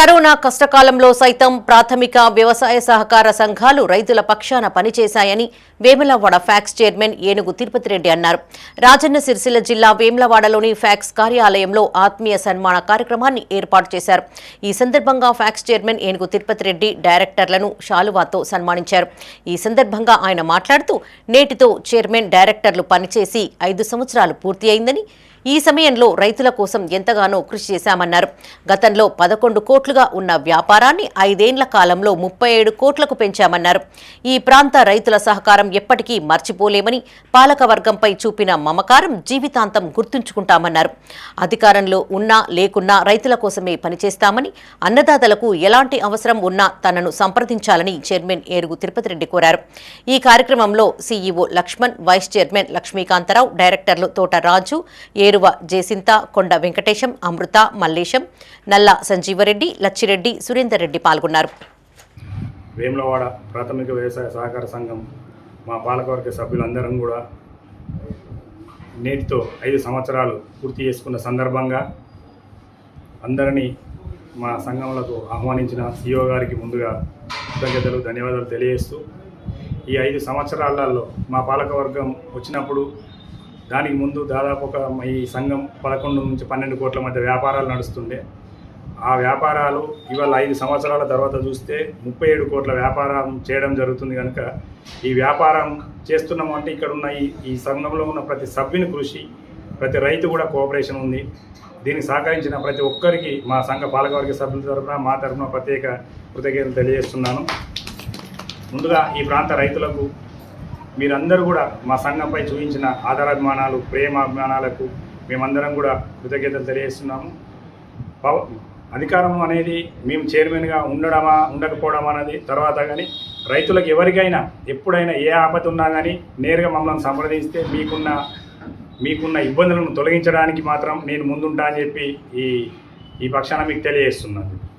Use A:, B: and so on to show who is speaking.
A: Corona కష్టకాలంలో సైతం ప్రాథమిక వ్యవసాయ సహకార సంఘాలు రైతుల పక్షాన పనిచేశాయని వేములవాడ ఫ్యాక్స్ చైర్మన్ ఏనుగు తిరుపతి రెడ్డి అన్నారు. రాజన్న సిరిసిల్ల జిల్లా వేములవాడలోని ఫ్యాక్స్ కార్యాలయంలో ఆత్మీయ సన్మాన కార్యక్రమాన్ని ఏర్పాటు చేశారు. ఈ సందర్భంగా ఫ్యాక్స్ చైర్మన్ ఏనుగు తిరుపతి రెడ్డి డైరెక్టర్లను షాలువాతో సన్మానించారు. ఈ సందర్భంగా ఆయన మాట్లాడుతూ నేటితో చైర్మన్ డైరెక్టర్లు పనిచేసి ఐదు సంవత్సరాలు పూర్తి అయిందని ఈ సమయంలో రైతుల కోసం ఎంతగానో కృషి చేశామన్నారు. గతంలో పదకొండు కోట్లుగా ఉన్న వ్యాపారాన్ని ఐదేండ్ల కాలంలో ముప్పై ఏడు కోట్లకు పెంచామన్నారు. ఈ ప్రాంత రైతుల సహకారం ఎప్పటికీ మర్చిపోలేమని పాలకవర్గంపై చూపిన మమకారం జీవితాంతం గుర్తుంచుకుంటామన్నారు. అధికారంలో ఉన్నా లేకున్నా రైతుల కోసమే పనిచేస్తామని అన్నదాతలకు ఎలాంటి అవసరం ఉన్నా తనను సంప్రదించాలని చైర్మన్ ఏరుగు తిరుపతి రెడ్డి కోరారు. ఈ కార్యక్రమంలో CEO Lakshman vice chairman Lakshmikantharao డైరెక్టర్లు తోట రాజు ఏ ఏరువ జయసింత కొండ వెంకటేశం అమృత మల్లేశం నల్ల సంజీవరెడ్డి లచ్చిరెడ్డి సురేందర్ రెడ్డి పాల్గొన్నారు.
B: వేములవాడ ప్రాథమిక వ్యవసాయ సహకార సంఘం మా పాలకవర్గ సభ్యులందరం కూడా నేటితో ఐదు సంవత్సరాలు పూర్తి చేసుకున్న సందర్భంగా అందరినీ మా సంఘంలకు ఆహ్వానించిన సిఇఓ గారికి ముందుగా కృతజ్ఞతలు ధన్యవాదాలు తెలియజేస్తూ ఈ ఐదు సంవత్సరాలలో మా పాలకవర్గం వచ్చినప్పుడు దానికి ముందు దాదాపు ఒక ఈ సంఘం పదకొండు నుంచి పన్నెండు కోట్ల మధ్య వ్యాపారాలు నడుస్తుండే. ఆ వ్యాపారాలు ఇవాళ ఐదు సంవత్సరాల తర్వాత చూస్తే ముప్పై ఏడు కోట్ల వ్యాపారం చేయడం జరుగుతుంది కనుక ఈ వ్యాపారం చేస్తున్నాము అంటే ఇక్కడ ఉన్న ఈ ఈ సంఘంలో ఉన్న ప్రతి సభ్యుని కృషి ప్రతి రైతు కూడా కోఆపరేషన్ ఉంది. దీనికి సహకరించిన ప్రతి ఒక్కరికి మా సంఘ పాలకవర్గ సభ్యుల తరఫున మా తరఫున ప్రత్యేక కృతజ్ఞతలు తెలియజేస్తున్నాను. ముందుగా ఈ ప్రాంత రైతులకు మీరందరూ కూడా మా సంఘంపై చూపించిన ఆదరాభిమానాలు ప్రేమ అభిమానాలకు మేమందరం కూడా కృతజ్ఞతలు తెలియజేస్తున్నాము. పవ- అధికారం అనేది మేము చైర్మన్గా ఉండడమా ఉండకపోవడం అనేది తర్వాత కానీ రైతులకు ఎవరికైనా ఎప్పుడైనా ఏ ఆపద ఉన్నా కానీ నేరుగా మమ్మల్ని సంప్రదిస్తే మీకున్న మీకున్న ఇబ్బందులను తొలగించడానికి మాత్రం నేను ముందుంటా అని చెప్పి ఈ ఈ పక్షాన మీకు తెలియజేస్తున్నాను.